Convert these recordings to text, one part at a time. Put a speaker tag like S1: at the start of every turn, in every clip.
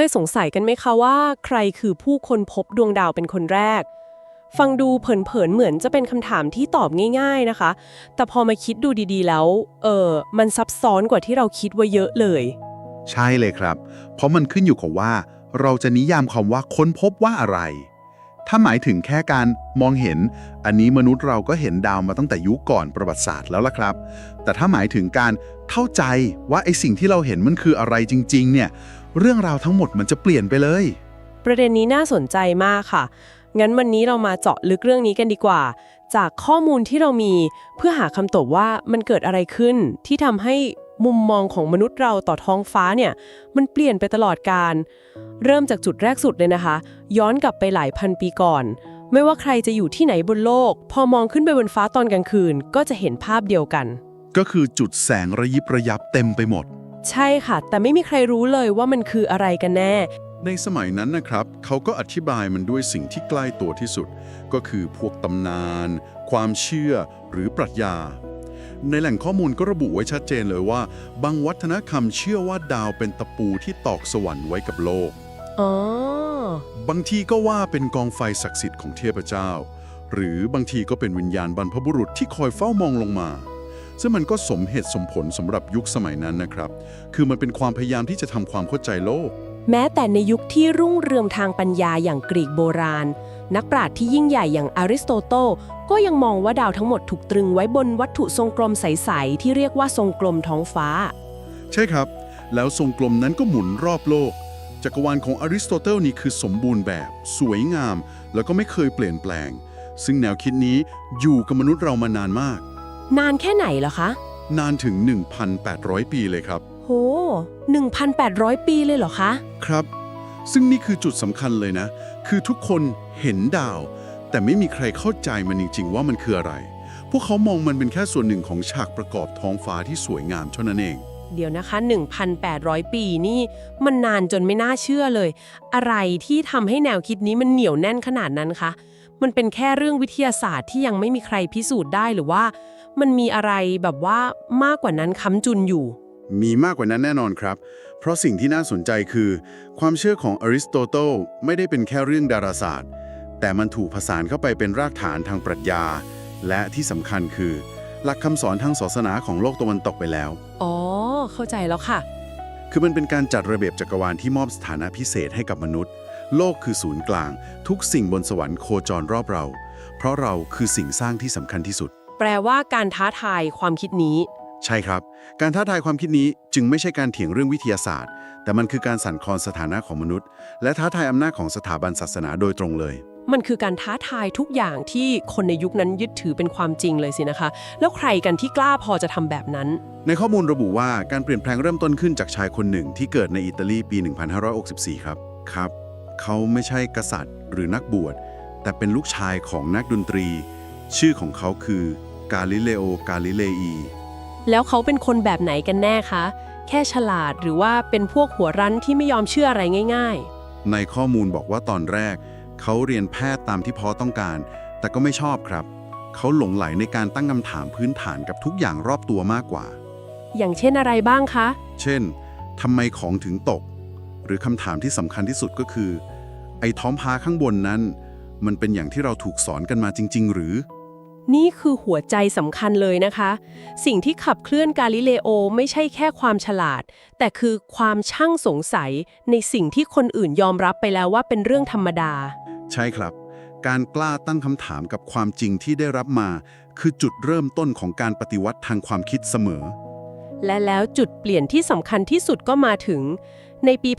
S1: เคยสงสัยกันไหมคะว่า ใครคือผู้คนพบดวงดาวเป็นคนแรก ฟังดูเผินๆเหมือนจะเป็นคำถามที่ตอบง่าย ๆนะคะ แต่พอมาคิดดูดีๆแล้ว เออมันซับซ้อนกว่าที่เราคิดไว้เยอะเลย
S2: ใช่เลยครับ เพราะมันขึ้นอยู่กับว่า เราจะนิยามคำว่าค้นพบว่าอะไร ถ้าหมายถึงแค่การมองเห็น อันนี้มนุษย์เราก็เห็นดาวมาตั้งแต่ยุคก่อนประวัติศาสตร์แล้วล่ะครับ แต่ถ้าหมายถึงการเข้าใจว่าไอสิ่งที่เราเห็นมันคืออะไรจริง ๆ เนี่ย เรื่องราวทั้งหมดมันจะเปลี่ยนไปเลย
S1: ประเด็นนี้น่าสนใจมากค่ะ งั้นวันนี้เรามาเจาะลึกเรื่องนี้กันดีกว่า จากข้อมูลที่เรามีเพื่อหาคำตอบว่ามันเกิดอะไรขึ้นที่ทำให้มุมมองของมนุษย์เราต่อท้องฟ้าเนี่ย มันเปลี่ยนไปตลอดการ เริ่มจากจุดแรกสุดเลยนะคะ ย้อนกลับไปหลายพันปีก่อน ไม่ว่าใครจะอยู่ที่ไหนบนโลก พอมองขึ้นไปบนฟ้าตอนกลางคืน ก็จะเห็นภาพเดียวกัน
S2: ก็คือจุดแสงระยิบระยับเต็มไปหมด
S1: ใช่ค่ะ แต่ไม่มีใครรู้เลยว่ามันคืออะไรกันแน่
S2: ในสมัยนั้นนะครับ เขาก็อธิบายมันด้วยสิ่งที่ใกล้ตัวที่สุด ก็คือพวกตำนาน ความเชื่อหรือปรัชญา ในแหล่งข้อมูลก็ระบุไว้ชัดเจนเลยว่า บางวัฒนธรรมเชื่อว่าดาวเป็นตะปูที่ตอกสวรรค์ไว้กับโลก
S1: อ๋อ
S2: บางทีก็ว่าเป็นกองไฟศักดิ์สิทธิ์ของเทพเจ้า หรือบางทีก็เป็นวิญญาณบรรพบุรุษที่คอยเฝ้ามองลงมา ซึ่งมันก็สมเหตุสมผลสำหรับยุคสมัยนั้นนะครับ คือมันเป็นความพยายามที่จะทำความเข้าใจโลก
S1: แม้แต่ในยุคที่รุ่งเรืองทางปัญญาอย่างกรีกโบราณ นักปราชญ์ที่ยิ่งใหญ่อย่างอริสโตเติลก็ยังมองว่าดาวทั้งหมดถูกตรึงไว้บนวัตถุทรงกลมใส ๆ ที่เรียกว่าทรงกลมท้องฟ้า
S2: ใช่ครับ แล้วทรงกลมนั้นก็หมุนรอบโลก จักรวาลของอริสโตเติลนี่คือสมบูรณ์แบบ สวยงาม แล้วก็ไม่เคยเปลี่ยนแปลง ซึ่งแนวคิดนี้อยู่กับมนุษย์เรามานานมาก
S1: นานแค่ไหนเหรอคะ
S2: นานถึง 1,800 ปีเลยครับ
S1: โห 1,800 ปีเลยเหรอคะ
S2: ครับ ซึ่งนี่คือจุดสำคัญเลยนะ คือทุกคนเห็นดาว แต่ไม่มีใครเข้าใจมันจริง ๆ ว่ามันคืออะไร พวกเขามองมันเป็นแค่ส่วนหนึ่งของฉากประกอบท้องฟ้าที่สวยงามเท่านั้นเอง
S1: เดี๋ยวนะคะ 1,800 ปีนี่มันนานจนไม่น่าเชื่อเลย อะไรที่ทำให้แนวคิดนี้มันเหนียวแน่นขนาดนั้นคะ มันเป็นแค่เรื่องวิทยาศาสตร์ที่ยังไม่มีใครพิสูจน์ได้หรือว่า มันมีอะไรแบบว่ามากกว่านั้นค้ำจุนอยู่
S2: มีมากกว่านั้นแน่นอนครับ เพราะสิ่งที่น่าสนใจคือ ความเชื่อของอริสโตเติลไม่ได้เป็นแค่เรื่องดาราศาสตร์ แต่มันถูกผสานเข้าไปเป็นรากฐานทางปรัชญา และที่สำคัญคือ หลักคำสอนทางศาสนาของโลกตะวันตกไปแล้ว
S1: อ๋อ เข้าใจแล้วค่ะ
S2: คือมันเป็นการจัดระเบียบจักรวาลที่มอบสถานะพิเศษให้กับมนุษย์ โลกคือศูนย์กลาง ทุกสิ่งบนสวรรค์โคจรรอบเรา เพราะเราคือสิ่งสร้างที่สำคัญที่สุด
S1: แปลว่าการท้าทายความคิดนี้
S2: ใช่ครับ การท้าทายความคิดนี้จึงไม่ใช่การเถียงเรื่องวิทยาศาสตร์ แต่มันคือการสั่นคลอนสถานะของมนุษย์ และท้าทายอำนาจของสถาบันศาสนาโดยตรงเลย
S1: มันคือการท้าทายทุกอย่างที่คนในยุคนั้นยึดถือเป็นความจริงเลยสินะคะ แล้วใครกันที่กล้าพอจะทำแบบนั้น
S2: ในข้อมูลระบุว่าการเปลี่ยนแปลงเริ่มต้นขึ้นจากชายคนหนึ่งที่เกิดในอิตาลีปี 1564 ครับครับ เขาไม่ใช่กษัตริย์หรือนักบวชแต่เป็นลูกชายของนักดนตรี ชื่อของเขาคือ กาลิเลโอกาลิเลอี
S1: แล้วเขาเป็นคนแบบไหนกันแน่คะ แค่ฉลาดหรือว่าเป็นพวกหัวรั้นที่ไม่ยอมเชื่ออะไรง่าย
S2: ในข้อมูลบอกว่าตอนแรก เขาเรียนแพทย์ตามที่พ่อต้องการ แต่ก็ไม่ชอบครับ เขาหลงไหลในการตั้งคำถามพื้นฐานกับทุกอย่างรอบตัวมากกว่า
S1: ๆ อย่างเช่นอะไรบ้างคะ
S2: เช่น ทำไมของถึงตก หรือคำถามที่สำคัญที่สุดก็คือ ไอ้ท้องพ้าข้างบนนั้น มันเป็นอย่างที่เราถูกสอนกันมาจริง ๆ หรือ
S1: นี่คือหัวใจสำคัญเลยนะคะ สิ่งที่ขับเคลื่อนกาลิเลโอไม่ใช่แค่ความฉลาด แต่คือความช่างสงสัยในสิ่งที่คนอื่นยอมรับไปแล้วว่าเป็นเรื่องธรรมดา
S2: ใช่ครับ การกล้าตั้งคำถามกับความจริงที่ได้รับมา คือจุดเริ่มต้นของการปฏิวัติทางความคิดเสมอ
S1: และแล้วจุดเปลี่ยนที่สำคัญที่สุดก็มาถึง ในปี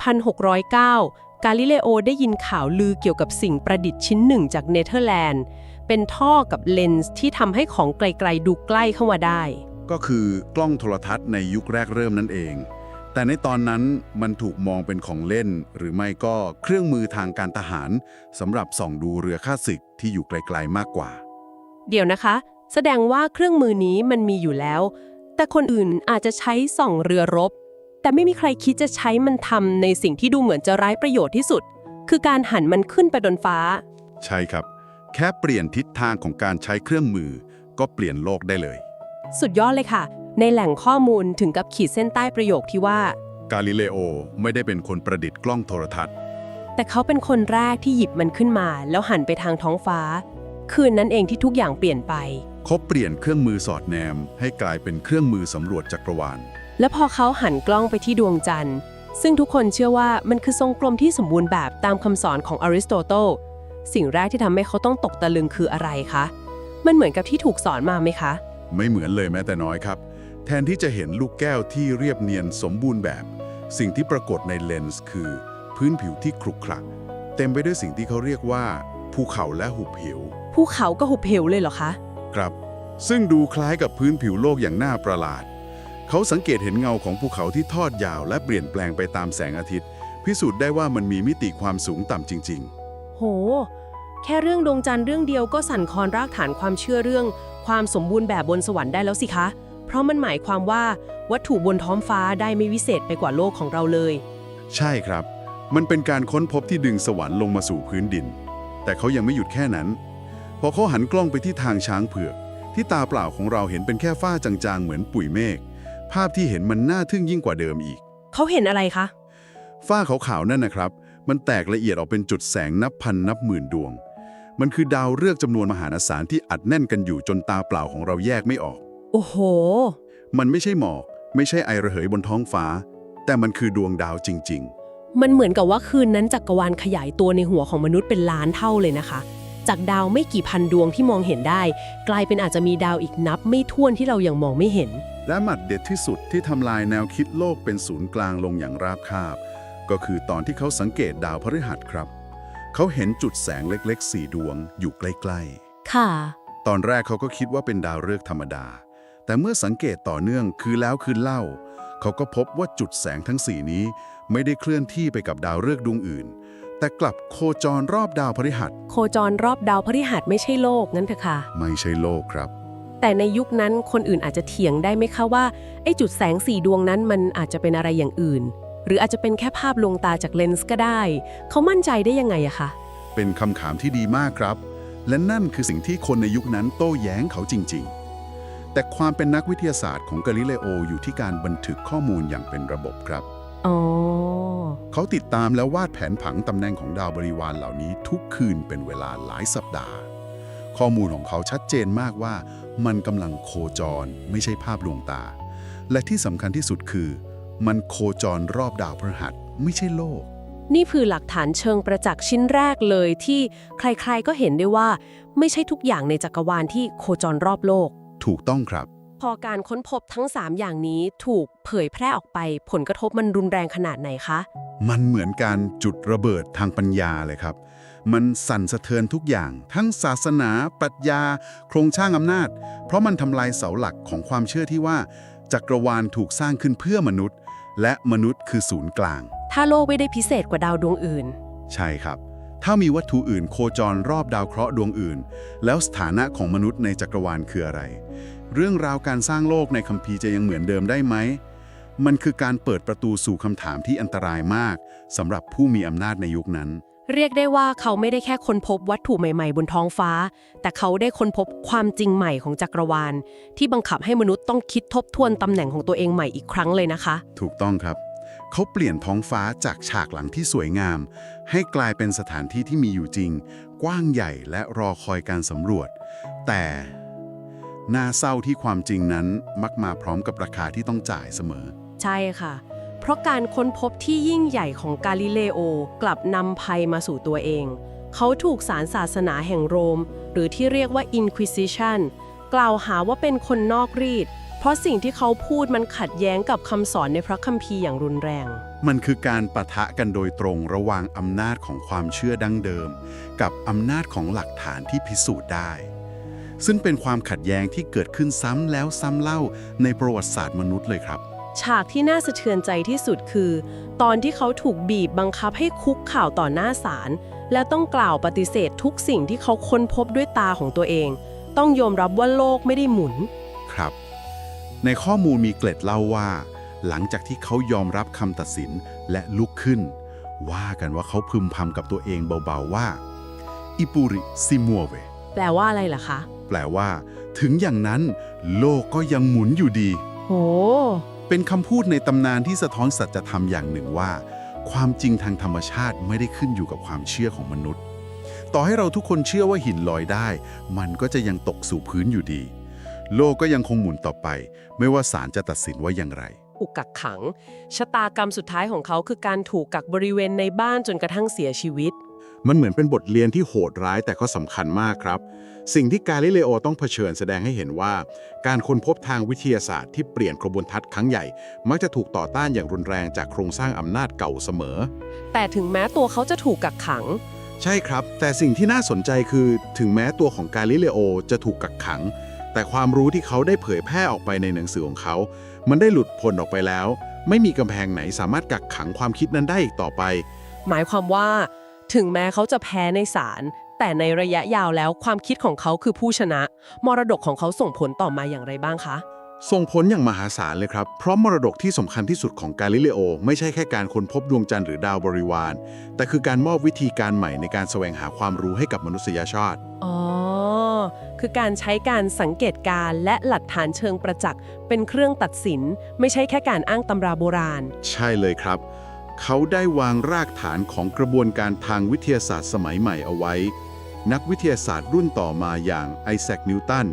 S1: 1609 กาลิเลโอได้ยินข่าวลือเกี่ยวกับสิ่งประดิษฐ์ชิ้นหนึ่งจากเนเธอร์แลนด์ เป็นท่อกับเลนส์ที่ทำให้ของไกลๆดูใกล้เข้ามาได้
S2: ก็คือกล้องโทรทัศน์ในยุคแรกเริ่มนั่นเอง แต่ในตอนนั้นมันถูกมองเป็นของเล่น หรือไม่ก็เครื่องมือทางการทหารสำหรับส่องดูเรือข้าศึกที่อยู่ไกลๆมากกว่า
S1: เดี๋ยวนะคะ แสดงว่าเครื่องมือนี้มันมีอยู่แล้ว แต่คนอื่นอาจจะใช้ส่องเรือรบ แต่ไม่มีใครคิดจะใช้มันทำในสิ่งที่ดูเหมือนจะไร้ประโยชน์ที่สุด คือการหันมันขึ้นไปบนฟ้า
S2: ใช่ครับ แค่เปลี่ยนทิศทางของการใช้เครื่องมือ ก็เปลี่ยนโลกได้เลย
S1: สุดยอดเลยค่ะ ในแหล่งข้อมูลถึงกับขีดเส้นใต้ประโยคที่ว่า
S2: กาลิเลโอไม่ได้เป็นคนประดิษฐ์กล้องโทรทัศน์
S1: แต่เขาเป็นคนแรกที่หยิบมันขึ้นมา แล้วหันไปทางท้องฟ้า คืนนั้นเองที่ทุกอย่างเปลี่ยนไป
S2: เขาเปลี่ยนเครื่องมือสอดแนม ให้กลายเป็นเครื่องมือสำรวจจักรวาล
S1: และพอเขาหันกล้องไปที่ดวงจันทร์ ซึ่งทุกคนเชื่อว่ามันคือทรงกลมที่สมบูรณ์แบบตามคำสอนของอริสโตเติล สิ่งแรกที่ทำให้เขาต้องตกตะลึงคืออะไรคะ มันเหมือนกับที่ถูกสอนมาไหมคะ
S2: ไม่เหมือนเลยแม้แต่น้อยครับ แทนที่จะเห็นลูกแก้วที่เรียบเนียนสมบูรณ์แบบ สิ่งที่ปรากฏในเลนส์คือ พื้นผิวที่ครุขระเต็มไปด้วยสิ่งที่เขาเรียกว่า ภูเขาและหุบเหว
S1: ภูเขาก็หุบเหวเลยเหรอคะ
S2: ครับ ซึ่งดูคล้ายกับพื้นผิวโลกอย่างน่าประหลาด เขาสังเกตเห็นเงาของภูเขาที่ทอดยาวและเปลี่ยนแปลงไปตามแสงอาทิตย์ พิสูจน์ได้ว่ามันมีมิติความสูงต่ำจริง
S1: โห แค่เรื่องดวงจันทร์เรื่องเดียวก็สั่นคลอนรากฐานความเชื่อเรื่อง ความสมบูรณ์แบบบนสวรรค์ได้แล้วสิคะ เพราะมันหมายความว่าวัตถุบนท้องฟ้าได้ไม่วิเศษไปกว่าโลกของเราเลย
S2: ๆใช่ครับ มันเป็นการค้นพบที่ดึงสวรรค์ลงมาสู่พื้นดิน แต่เขายังไม่หยุดแค่นั้น พอเขาหันกล้องไปที่ทางช้างเผือก ที่ตาเปล่าของเราเห็นเป็นแค่ฝ้าจางๆ เหมือนปุ๋ยเมฆ ภาพที่เห็นมันน่าทึ่งยิ่งกว่าเดิมอีก
S1: เขาเห็นอะไรคะ
S2: ฝ้าขาวๆนั่นนะครับ มันแตกละเอียดออกเป็นจุดแสงนับพันนับหมื่นดวง มันคือดาวฤกษ์จำนวนมหาศาลที่อัดแน่นกันอยู่จนตาเปล่าของเราแยกไม่ออก
S1: โอ้โห
S2: มันไม่ใช่หมอก ไม่ใช่ไอระเหยบนท้องฟ้า แต่มันคือดวงดาวจริง
S1: มันเหมือนกับว่าคืนนั้นจักรวาลขยายตัวในหัวของมนุษย์เป็นล้านเท่าเลยนะคะ จากดาวไม่กี่พันดวงที่มองเห็นได้ กลายเป็นอาจจะมีดาวอีกนับไม่ถ้วนที่เรายังมองไม่เห็น
S2: ๆและหมัดเด็ดที่สุดที่ทำลายแนวคิดโลกเป็นศูนย์กลางลงอย่างราบคาบ ก็คือตอนที่เขาสังเกตดาวพฤหัสครับ เขาเห็นจุดแสงเล็กๆสี่ดวงอยู่ใกล้ๆ
S1: ค่ะ
S2: ตอนแรกเขาก็คิดว่าเป็นดาวฤกษ์ธรรมดา แต่เมื่อสังเกตต่อเนื่องคือแล้วคือเล่า เขาก็พบว่าจุดแสงทั้งสี่นี้ ไม่ได้เคลื่อนที่ไปกับดาวฤกษ์ดวงอื่น แต่กลับโคจรรอบดาวพฤหัส
S1: โคจรรอบดาวพฤหัสไม่ใช่โลกงั้นเถอะค่ะ
S2: ไม่ใช่โลกครับ
S1: แต่ในยุคนั้นคนอื่นอาจจะเถียงได้ไหมคะว่าไอ้จุดแสงสีดวงนั้นมันอาจจะเป็นอะไรอย่างอื่น หรืออาจจะเป็นแค่ภาพลวงตาจากเลนส์ก็ได้ เขามั่นใจได้ยังไงอะคะ
S2: เป็นคำถามที่ดีมากครับ และนั่นคือสิ่งที่คนในยุคนั้นโต้แย้งเขาจริง ๆ แต่ความเป็นนักวิทยาศาสตร์ของกาลิเลโออยู่ที่การบันทึกข้อมูลอย่างเป็นระบบครับ
S1: อ๋อ
S2: เขาติดตามและวาดแผนผังตำแหน่งของดาวบริวารเหล่านี้ทุกคืนเป็นเวลาหลายสัปดาห์ ข้อมูลของเขาชัดเจนมากว่า มันกำลังโคจร ไม่ใช่ภาพลวงตา และที่สำคัญที่สุดคือ มันโคจรรอบดาวพฤหัสไม่ใช่โลก
S1: นี่คือหลักฐานเชิงประจักษ์ชิ้นแรกเลยที่ใครๆก็เห็นได้ว่า ไม่ใช่ทุกอย่างในจักรวาลที่โคจรรอบโลก
S2: ถูกต้องครับ
S1: พอการค้นพบทั้ง 3 อย่างนี้ถูกเผยแพร่ออกไปผลกระทบมันรุนแรงขนาดไหนคะ
S2: มันเหมือนการจุดระเบิดทางปัญญาเลยครับ มันสั่นสะเทือนทุกอย่าง ทั้งศาสนาปรัชญา โครงสร้างอำนาจ เพราะมันทำลายเสาหลักของความเชื่อที่ว่าจักรวาลถูกสร้างขึ้นเพื่อมนุษย์ และมนุษย์คือศูนย์กลาง
S1: ถ้าโลกไม่ได้พิเศษกว่าดาวดวงอื่น
S2: ใช่ครับ ถ้ามีวัตถุอื่นโคจรรอบดาวเคราะห์ดวงอื่น แล้วสถานะของมนุษย์ในจักรวาลคืออะไร เรื่องราวการสร้างโลกในคัมภีร์จะยังเหมือนเดิมได้ไหม มันคือการเปิดประตูสู่คำถามที่อันตรายมากสำหรับผู้มีอำนาจในยุคนั้น
S1: เรียกได้ว่าเขาไม่ได้แค่ค้นพบวัตถุใหม่ๆ บนท้องฟ้า แต่เขาได้ค้นพบความจริงใหม่ของจักรวาล ที่บังคับให้มนุษย์ต้องคิดทบทวนตำแหน่งของตัวเองใหม่อีกครั้งเลยนะคะ
S2: ถูกต้องครับ เขาเปลี่ยนท้องฟ้าจากฉากหลังที่สวยงาม ให้กลายเป็นสถานที่ที่มีอยู่จริง กว้างใหญ่และรอคอยการสำรวจ แต่น่าเศร้าที่ความจริงนั้นมักมาพร้อมกับราคาที่ต้องจ่ายเสมอ
S1: ใช่ค่ะ เพราะการค้นพบที่ยิ่งใหญ่ของกาลิเลโอกลับนำภัยมาสู่ตัวเอง เขาถูกศาลศาสนาแห่งโรม หรือที่เรียกว่า Inquisition กล่าวหาว่าเป็นคนนอกรีด เพราะสิ่งที่เขาพูดมันขัดแย้งกับคำสอนในพระคัมภีร์อย่างรุนแรง
S2: มันคือการปะทะกันโดยตรงระหว่างอำนาจของความเชื่อดั้งเดิม กับอำนาจของหลักฐานที่พิสูจน์ได้ ซึ่งเป็นความขัดแย้งที่เกิดขึ้นซ้ำแล้วซ้ำเล่าในประวัติศาสตร์มนุษย์เลยครับ
S1: ฉากที่น่าสะเทือนใจที่สุดคือ ตอนที่เขาถูกบีบบังคับให้คุกข่าวต่อหน้าศาลและต้องกล่าวปฏิเสธทุกสิ่งที่เขาค้นพบด้วยตาของตัวเอง ต้องยอมรับว่าโลกไม่ได้หมุน
S2: ครับ ในข้อมูลมีเกล็ดเล่าว่า หลังจากที่เขายอมรับคำตัดสินและลุกขึ้น ว่ากันว่าเขาพึมพำกับตัวเองเบาๆว่าอิปุริซิมัวเว
S1: แปลว่าอะไรล่ะคะ
S2: แปลว่า ถึงอย่างนั้น โลกก็ยังหมุนอยู่ดี
S1: โห
S2: เป็นคำพูดในตำนานที่สะท้อนสัจธรรมอย่างหนึ่งว่า ความจริงทางธรรมชาติไม่ได้ขึ้นอยู่กับความเชื่อของมนุษย์ ต่อให้เราทุกคนเชื่อว่าหินลอยได้ มันก็จะยังตกสู่พื้นอยู่ดี โลกก็ยังคงหมุนต่อไป ไม่ว่าศาลจะตัดสินว่าอย่างไร
S1: ถูกกักขัง ชะตากรรมสุดท้ายของเขาคือการถูกกักบริเวณในบ้านจนกระทั่งเสียชีวิต
S3: มันเหมือนเป็นบทเรียนที่โหดร้ายแต่ก็สำคัญมากครับ สิ่งที่กาลิเลโอต้องเผชิญแสดงให้เห็นว่า การค้นพบทางวิทยาศาสตร์ที่เปลี่ยนกระบวนทัศน์ครั้งใหญ่ มักจะถูกต่อต้านอย่างรุนแรงจากโครงสร้างอำนาจเก่าเสมอ
S1: แต่ถึงแม้ตัวเขาจะถูกกักขัง
S3: ใช่ครับ แต่สิ่งที่น่าสนใจคือ ถึงแม้ตัวของกาลิเลโอจะถูกกักขัง แต่ความรู้ที่เขาได้เผยแพร่ออกไปในหนังสือของเขา มันได้หลุดพ้นออกไปแล้ว ไม่มีกำแพงไหนสามารถกักขังความคิดนั้นได้อีกต่อไป
S1: หมายความว่า ถึงแม้เขาจะแพ้ในศาลแต่ในระยะยาวแล้วความคิดของเขาคือผู้ชนะ มรดกของเขาส่งผลต่อมาอย่างไรบ้างคะ
S3: ส่งผลอย่างมหาศาลเลยครับ เพราะมรดกที่สำคัญที่สุดของกาลิเลโอ ไม่ใช่แค่การค้นพบดวงจันทร์หรือดาวบริวาร แต่คือการมอบวิธีการใหม่ในการแสวงหาความรู้ให้กับมนุษยชาติ
S1: อ๋อ คือการใช้การสังเกตการณ์และหลักฐานเชิงประจักษ์เป็นเครื่องตัดสิน ไม่ใช่แค่การอ้างตำราโบราณ
S3: ใช่เลยครับ เขาได้วางรากฐานของกระบวนการทางวิทยาศาสตร์สมัยใหม่เอาไว้ นักวิทยาศาสตร์รุ่นต่อมาอย่างไอแซคนิวตัน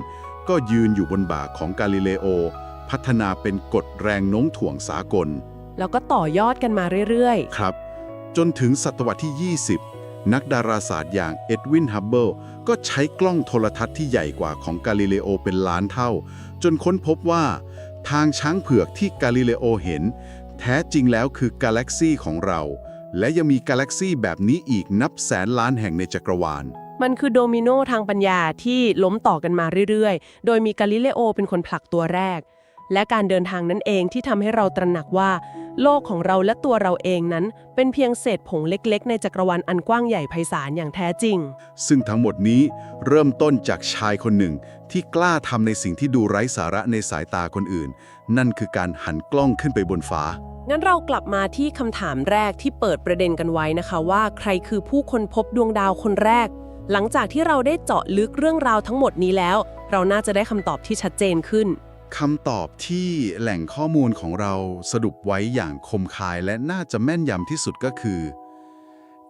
S3: ก็ยืนอยู่บนบ่าของกาลิเลโอ พัฒนาเป็นกฎแรงโน้มถ่วงสากล
S1: แล้วก็ต่อยอดกันมาเรื่อย
S3: ครับ จนถึงศตวรรษที่ 20 นักดาราศาสตร์อย่างเอ็ดวินฮับเบิลก็ใช้กล้องโทรทัศน์ที่ใหญ่กว่าของกาลิเลโอเป็นล้านเท่า จนค้นพบว่า ทางช้างเผือกที่กาลิเลโอเห็น แท้จริงแล้วคือกาแล็กซีของเรา และยังมีกาแล็กซีแบบนี้อีกนับแสนล้านแห่งในจักรวาล
S1: มันคือโดมิโนทางปัญญาที่ล้มต่อกันมาเรื่อยๆ โดยมีกาลิเลโอเป็นคนผลักตัวแรก และการเดินทางนั้นเองที่ทำให้เราตระหนักว่า โลกของเราและตัวเราเองนั้น เป็นเพียงเศษผงเล็กๆ ในจักรวาลอันกว้างใหญ่ไพศาลอย่างแท้จริง
S3: ซึ่งทั้งหมดนี้เริ่มต้นจากชายคนหนึ่ง ที่กล้าทำในสิ่งที่ดูไร้สาระในสายตาคนอื่น นั่นคือการหันกล้องขึ้นไปบนฟ้า
S1: งั้นเรากลับมาที่คำถามแรกที่เปิดประเด็นกันไว้นะคะว่า ใครคือผู้ค้นพบดวงดาวคนแรก หลังจากที่เราได้เจาะลึกเรื่องราวทั้งหมดนี้แล้ว เราน่าจะได้คำตอบที่ชัดเจนขึ้น
S2: คำตอบที่แหล่งข้อมูลของเราสรุปไว้อย่างคมคายและน่าจะแม่นยำที่สุดก็คือ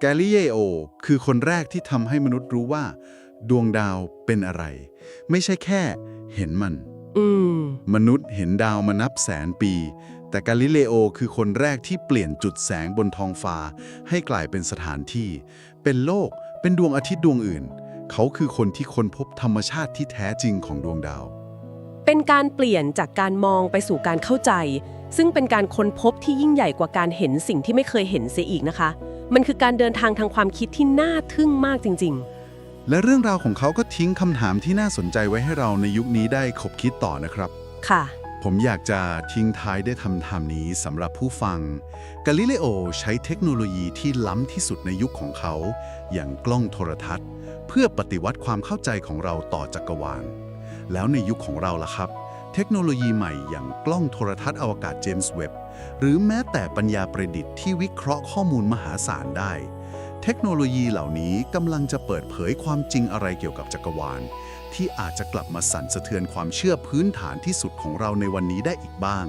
S2: กาลิเลโอคือคนแรกที่ทำให้มนุษย์รู้ว่า ดวงดาวเป็นอะไร ไม่ใช่แค่เห็นมัน
S1: อืม
S2: มนุษย์เห็นดาวมานับแสนปี แต่กาลิเลโอคือคนแรกที่เปลี่ยนจุดแสงบนท้องฟ้า ให้กลายเป็นสถานที่ เป็นโลก เป็นดวงอาทิตย์ดวงอื่น เขาคือคนที่ค้นพบธรรมชาติที่แท้จริงของดวงดาว
S1: เป็นการเปลี่ยนจากการมองไปสู่การเข้าใจ ซึ่งเป็นการค้นพบที่ยิ่งใหญ่กว่าการเห็นสิ่งที่ไม่เคยเห็นเสียอีกนะคะ มันคือการเดินทางทางความคิดที่น่าทึ่งมากจริง
S2: และเรื่องราวของเขาก็ทิ้งคำถามที่น่าสนใจไว้ให้เราในยุคนี้ได้ขบคิดต่อนะครับ
S1: ๆค่ะ
S2: ผมอยากจะทิ้งท้ายด้วยคำถามนี้สำหรับผู้ฟังกาลิเลโอใช้เทคโนโลยีที่ล้ำที่สุดในยุคของเขา อย่างกล้องโทรทัศน์ เพื่อปฏิวัติความเข้าใจของเราต่อจักรวาล แล้วในยุคของเราล่ะครับ เทคโนโลยีใหม่อย่างกล้องโทรทัศน์อวกาศเจมส์เว็บหรือแม้แต่ปัญญาประดิษฐ์ที่วิเคราะห์ข้อมูลมหาศาลได้ เทคโนโลยีเหล่านี้กำลังจะเปิดเผยความจริงอะไรเกี่ยวกับจักรวาล ที่อาจจะกลับมาสั่นสะเทือนความเชื่อพื้นฐานที่สุดของเราในวันนี้ได้อีกบ้าง